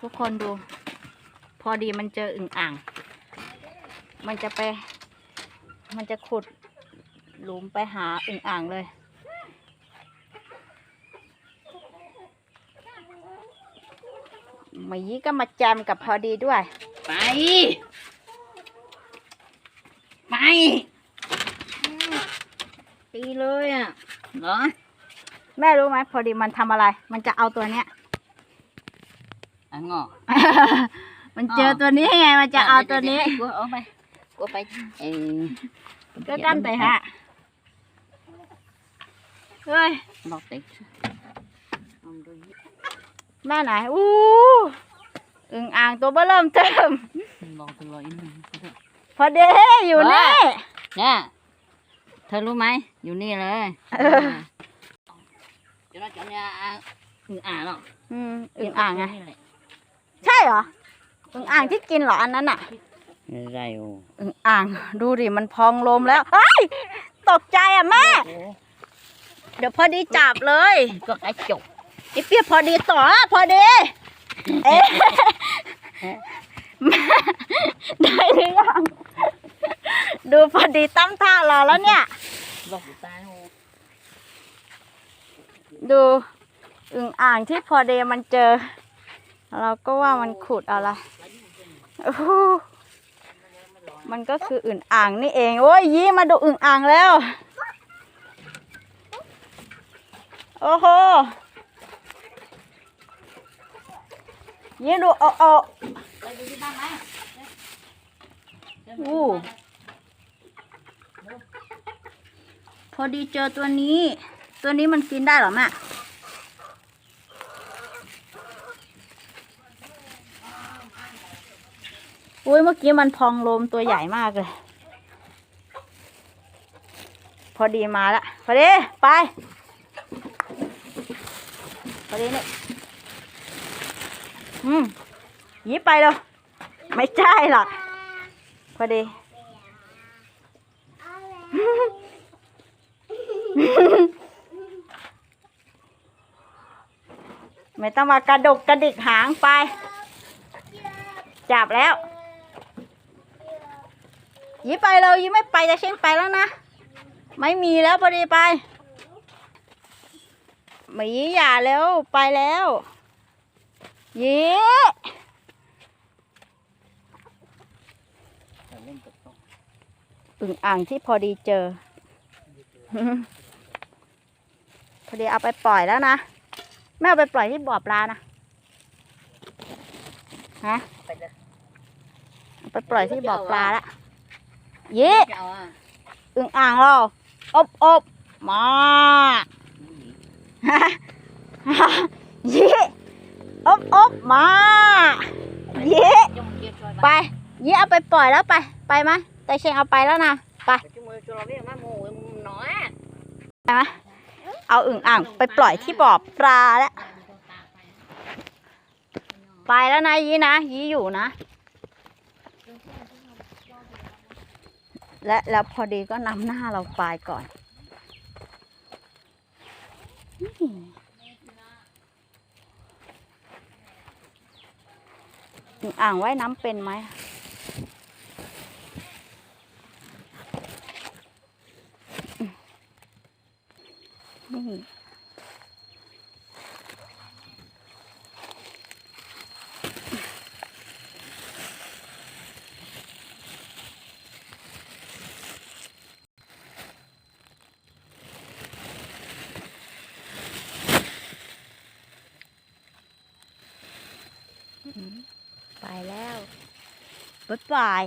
ทุกคนดู พอดีมันเจออึ่งอ่าง มันจะไป มันจะขุดหลุมไปหาอึ่งอ่างเลย มายีก็มาแจมกับพอดีด้วย ไป ไป ตีเลยอะเหรอ แม่รู้ไหมพอดีมันทำอะไร มันจะเอาตัวเนี้ย อะงอ มันเจอตัวนี้ไงมันจะเอาตัวนี้กูเอาไปกูไปเออก็กั้นไปฮะเฮ้ยบอกติเอาดูแม่ไหนอู้อึ่งอ่างตัวเบ้อเริ่มเติมบอกตัวอินพอดีอยู่นี่เนี่ยเธอรู้ไหมอยู่นี่เลยเออเดี๋ยวเราจะเนี่ยอึ่งอ่างหรอกอืมอึ่งอ่างไง นี่แหละใช่เหรออึ่งอ่างที่กินเหรออันนั้นอะ ไม่ได้โอ้อึ่งอ่าง ดูดิมันพองลมแล้วเฮ้ยตกใจอะแม่ เดี๋ยวพอดีจับเลยก็กระจกไอเปียพอดีต่อพอดีเอ๊ะแม่ได้หรือยังดูพอดีตั้มท่ารอแล้วเนี่ยบอกอยู่ใต้โอ้ดูอึ่งอ่างที่พอดีมันเจอ เราก็ว่ามันขุดอะไรมันก็คืออึ่งอ่างนี่เอง โอ้ยยี่มาดูอึ่งอ่างแล้ว โอ้โหยี่ดูโอ้โอไปดูที่บ้านไหมอู้พอดีเจอตัวนี้ ตัวนี้มันกินได้หรอแม่ อุ้ยเมื่อกี้มันพองลมตัวใหญ่มากเลย พอดีมาละพอดีไป พอดีเนี่ยอืมหยีไปเลยไม่ใช่หรอกพอดีไม่ต้องมากระดกกระดิกหางไป จับแล้ว ยีไปเลยหยีไม่ไปจะเช่นไปแล้วนะ ไม่มีแล้วพอดีไปหมีอย่าแล้วไปแล้วหยีเล่นกับต้องอึ่งอ่างที่พอดีเจอ พอดีเอาไปปล่อยแล้วนะแม่เอาไปปล่อยที่บ่อปลานะฮะไปเลยเอาไปปล่อยที่บ่อปลาละ เย้จะเอาอะอึ่งอ่างเราอบอบมาเย้อบอบมาเย้จะมาเก็บช่วยไปเย้เอาไปปล่อยแล้วไป ไปไหมแต่เชงเอาไปแล้วนะไปจุ่มมือจุ่มเราไม่มาโม่น้อย เอาอึ่งอ่างไปปล่อยที่บ่อปลาแล้ว ไปแล้วนะยีนะยีอยู่นะ และแล้วพอดีก็นำหน้าเราไปก่อนอึ่งอ่างไว้น้ำเป็นไหมนี่ ไปแล้วบ๊ายบาย